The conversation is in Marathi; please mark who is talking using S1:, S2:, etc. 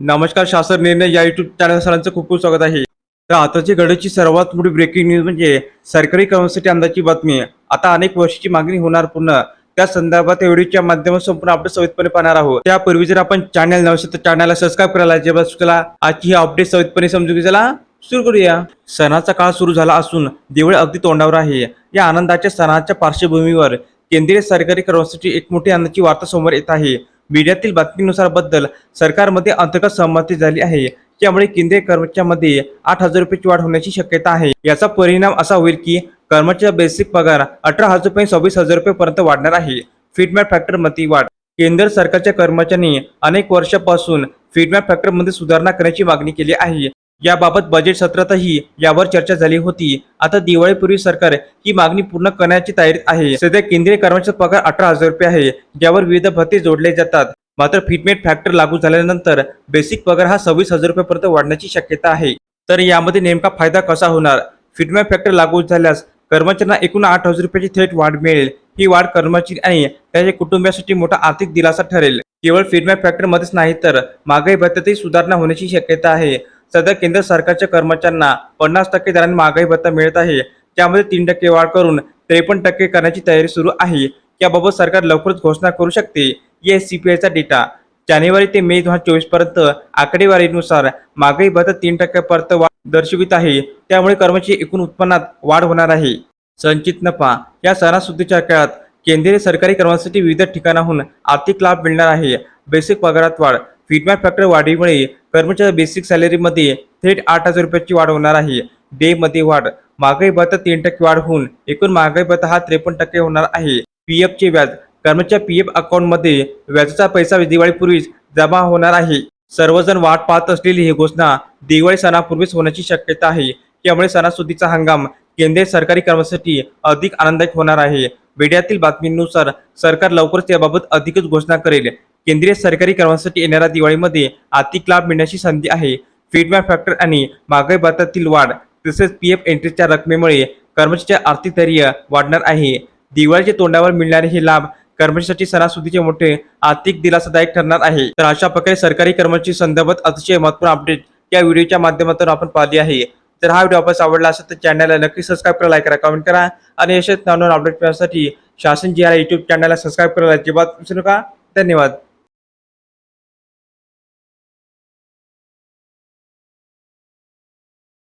S1: नमस्कार शासन निर्णय या युट्यूब चॅनल सरांचं खूप खूप स्वागत आहे. तर आताची घडची सर्वात मोठी ब्रेकिंग न्यूज म्हणजे सरकारी कर्मचारी अंदाची बातमी. आता अनेक वर्षाची मागणी होणार पूर्ण. त्या संदर्भात या व्हिडिओच्या माध्यमातून संपूर्ण आपण सवितपणे पाहणार आहोत. त्यापूर्वी जर आपण चॅनल नवसेल तर चॅनलला सबस्क्राईब करायला जेव्हा चुकला आजची ही अपडेट सवितपणे समजून घ्यायला सुरू करूया. सणाचा काळ सुरू झाला असून दिवाळी अगदी तोंडावर आहे. या आनंदाच्या सणाच्या पार्श्वभूमीवर केंद्रीय सरकारी कर्मचारी एक मोठी आनंदाची वार्ता समोर येत आहे. मीडियातील बातमीनुसारबद्दल सरकारमध्ये अंतर्गत सहमती झाली आहे. त्यामुळे केंद्रीय कर्मचाऱ्यांमध्ये आठ हजार रुपयाची वाढ होण्याची शक्यता आहे. याचा परिणाम असा होईल की कर्मचाऱ्याचा बेसिक पगार अठरा हजार रुपये सव्वीस हजार रुपयेपर्यंत वाढणार आहे. फीडबॅक फॅक्टरमध्ये वाढ. केंद्र सरकारच्या कर्मचाऱ्यांनी अनेक वर्षापासून फीडबॅक फॅक्टरमध्ये सुधारणा करण्याची मागणी केली आहे. याबाबत बजेट सत्रातही यावर चर्चा झाली होती. आता दिवाळीपूर्वी सरकार ही मागणी पूर्ण करण्याची तयारीत आहे. सध्या केंद्रीय कर्मचारी पगार अठरा हजार रुपये आहे ज्यावर विविध भत्ते जोडले जातात. मात्र फिटमेट फॅक्टर लागू झाल्यानंतर बेसिक पगार हा सव्वीस हजार रुपयापर्यंत वाढण्याची शक्यता आहे. तर यामध्ये नेमका फायदा कसा होणार? फिटमेट फॅक्टर लागू झाल्यास कर्मचाऱ्यांना एकूण आठ हजार रुपयाची थेट वाढ मिळेल. ही वाढ कर्मचारी आणि त्याच्या कुटुंबियासाठी मोठा आर्थिक दिलासा ठरेल. केवळ फीडबॅक फॅक्टरमध्येच नाही तर महागाई भत्त्यातही सुधारणा होण्याची शक्यता आहे. सध्या केंद्र सरकारच्या कर्मचाऱ्यांना पन्नास टक्के दराने महागाई भत्ता मिळत आहे. त्यामध्ये तीन टक्के वाढ करून त्रेपन्न टक्के करण्याची तयारी सुरू आहे. याबाबत सरकार लवकरच घोषणा करू शकते. या सीपीआयचा डेटा जानेवारी ते मे दोन हजार चोवीसपर्यंत आकडेवारीनुसार महागाई भत्ता तीन टक्क्यापर्यंत वाढ दर्शवित आहे. त्यामुळे कर्मचारी एकूण उत्पन्नात वाढ होणार आहे. संचित नफा या सणासुदीच्या काळात केंद्रीय सरकारी कर्मचाऱ्यांसाठी विविध ठिकाणाहून आर्थिक लाभ मिळणार आहे. बेसिक पगारात वाढ फीडबॅक फॅक्टर वाढीमुळे कर्मचारी बेसिक सॅलरीमध्ये थेट आठ हजार रुपयाची वाढ होणार आहे. डे मध्ये वाढ. महागाई भत्ता तीन टक्के वाढ होऊन एकूण महागाई भत्ता हा त्रेपन्न टक्के होणार आहे. पी एफचे व्याज. कर्मचारी पी एफ अकाउंटमध्ये व्याजाचा पैसा दिवाळीपूर्वीच जमा होणार आहे. सर्वजण वाट पाहत असलेली ही घोषणा दिवाळी सणापूर्वीच होण्याची शक्यता आहे. त्यामुळे सणासुदीचा हंगाम केंद्रीय सरकारी कर्मचाऱ्यांसाठी अधिक आनंददायक होणार आहे. मीडियातील बातमीनुसार सरकार लवकरच याबाबत अधिकच घोषणा करेल. केंद्रीय सरकारी कर्मचाऱ्यांसाठी येणाऱ्या दिवाळीमध्ये आर्थिक लाभ मिळण्याची संधी आहे. फीडबॅक फॅक्टर आणि महागाई भत्त्यातील वाढ तसेच पी एफ एंट्रीच्या रकमेमुळे कर्मचाऱ्याचे आर्थिक धैर्य वाढणार आहे. दिवाळीच्या तोंडावर मिळणारे हे लाभ कर्मचाऱ्यांसाठी सणासुदीचे मोठे आर्थिक दिलासादायक ठरणार आहे. तर अशा प्रकारे सरकारी कर्मचारी संदर्भात अतिशय महत्त्वपूर्ण अपडेट या व्हिडिओच्या माध्यमातून आपण पाहिली आहे. जर हा व्हिडिओ आपल्याला आवडला असेल तर चॅनलला नक्की सबस्क्राईब करा लाईक करा कमेंट करा आणि असेच नवनवीन अपडेट मिळण्यासाठी शासन जी आर युट्यूब चॅनलला सबस्क्राईब करायला अजिबात विसरू नका. धन्यवाद.